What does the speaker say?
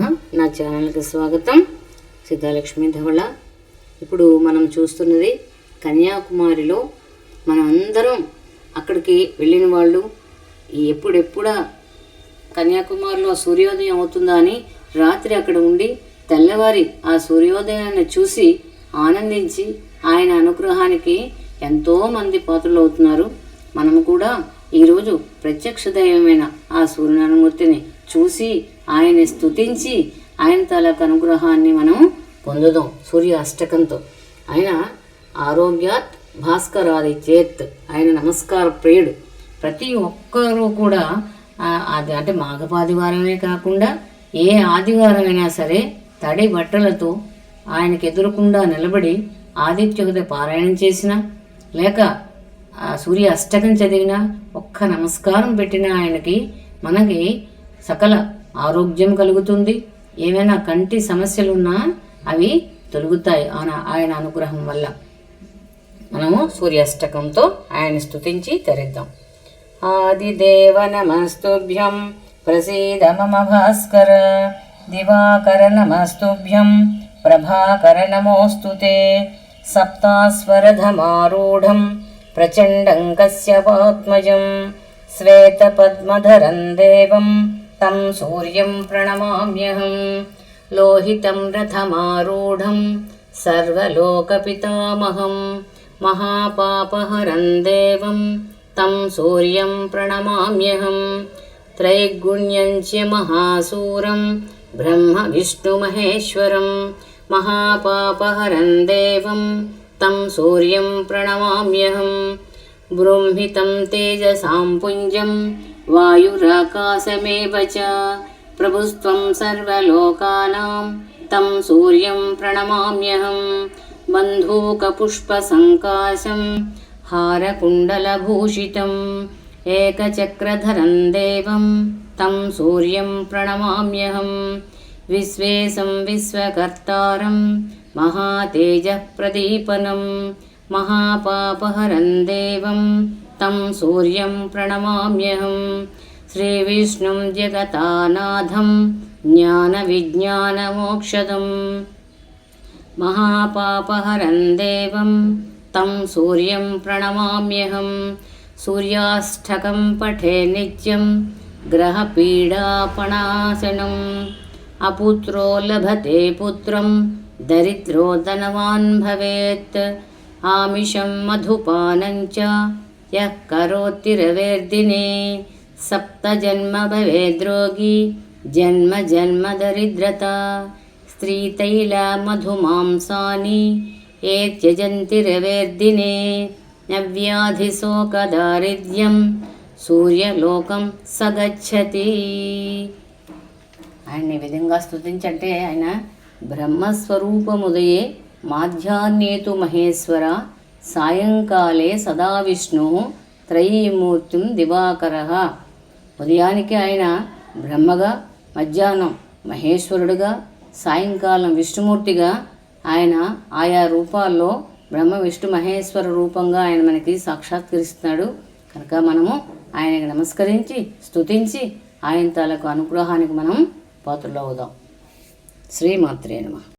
నా ఛానల్కి స్వాగతం. సిద్ధాలక్ష్మి ధవళ. ఇప్పుడు మనం చూస్తున్నది కన్యాకుమారిలో మనమందరం అక్కడికి వెళ్ళిన వాళ్ళు ఎప్పుడెప్పుడా కన్యాకుమారిలో సూర్యోదయం అవుతుందా అని రాత్రి అక్కడ ఉండి తెల్లవారి ఆ సూర్యోదయాన్ని చూసి ఆనందించి ఆయన అనుగ్రహానికి ఎంతోమంది పాత్రలు అవుతున్నారు మనము కూడా ఈరోజు ప్రత్యక్ష దైవమైన ఆ సూర్యనారాయణమూర్తిని చూసి ఆయన్ని స్తుతించి ఆయన తాలూకు అనుగ్రహాన్ని మనం పొందుదాం. సూర్య అష్టకంతో. ఆయన ఆరోగ్యాత్ భాస్కరాది చేత్ ఆయన నమస్కార ప్రియుడు. ప్రతి ఒక్కరూ కూడా అది అంటే మాఘపాదివారమే కాకుండా ఏ ఆదివారమైనా సరే తడి బట్టలతో ఆయనకి ఎదురకుండా నిలబడి ఆదిత్యోదయ పారాయణం చేసిన లేక సూర్య అష్టకం చదివినా ఒక్క నమస్కారం పెట్టిన ఆయనకి మనకి సకల ఆరోగ్యం కలుగుతుంది. ఏమైనా కంటి సమస్యలున్నా అవి తొలుగుతాయి ఆయన ఆయన అనుగ్రహం వల్ల. మనము సూర్యాష్టకంతో ఆయన స్థుతించి తెరిద్దాం. ఆదిదేవ నమస్తుభ్యం ప్రసీద మమ భాస్కర దివాకర నమస్తుభ్యం ప్రభాకర నమోస్తు సప్తాస్వరధమారూఢం ప్రచండం पात्मजं శ్వేతపద్మధరం దేవం तं सूर्यं प्रणमाम्यहं लोहितं रथमारूढं सर्वलोकपितामहं महापापहरं देवं तं सूर्यं प्रणमाम्यहं त्रैगुण्यञ्च महासूरं ब्रह्मविष्णुमहेश्वरं महापापहरं देवं तं सूर्यं प्रणमाम्यहं बृंहितं तेजसां पुञ्जं वायुराकाशमेव च प्रभुस्त्वं सर्वलोकानां तं सूर्यं प्रणमाम्यहं बन्धूकपुष्पसङ्काशं हारकुण्डलभूषितम् एकचक्रधरं देवं तं सूर्यं प्रणमाम्यहं विश्वेशं विश्वकर्तारं महातेजःप्रदीपनं महापापहरं देवं तं सूर्यं प्रणमाम्यहं श्रीविष्णुं जगतानाथं ज्ञानविज्ञानमोक्षदम् महापापहरं देवं तं सूर्यं प्रणमाम्यहं सूर्याष्टकं पठे नित्यं ग्रहपीडापणासनम् अपुत्रो लभते पुत्रं दरिद्रो धनवान् भवेत् आमिषं मधुपानं च యః కరోతి రవేర్దినే సప్తజన్మ భవేద్రోగి జన్మ జన్మ దరిద్రత స్త్రీతైల మధుమాంసాని ఏ త్యజంతి రవేర్దినే నవ్యాధిశోకదారిద్ర్యం సూర్యలోకం సగచ్చతి ఆయన విధంగా స్థుతించంటే ఆయన బ్రహ్మస్వరూపముదయే మాధ్యాన్నేతు మహేశ్వర సాయంకాలే సదా విష్ణు త్రయీమూర్తిం దివాకర. ఉదయానికి ఆయన బ్రహ్మగా మధ్యాహ్నం మహేశ్వరుడుగా సాయంకాలం విష్ణుమూర్తిగా ఆయన ఆయా రూపాల్లో బ్రహ్మ విష్ణు మహేశ్వర రూపంగా ఆయన మనకి సాక్షాత్కరిస్తున్నాడు. కనుక మనము ఆయనకి నమస్కరించి స్తుతించి ఆయన తాలకు అనుగ్రహానికి మనం పాత్రలు అవుదాం. శ్రీమాత్రే నమ.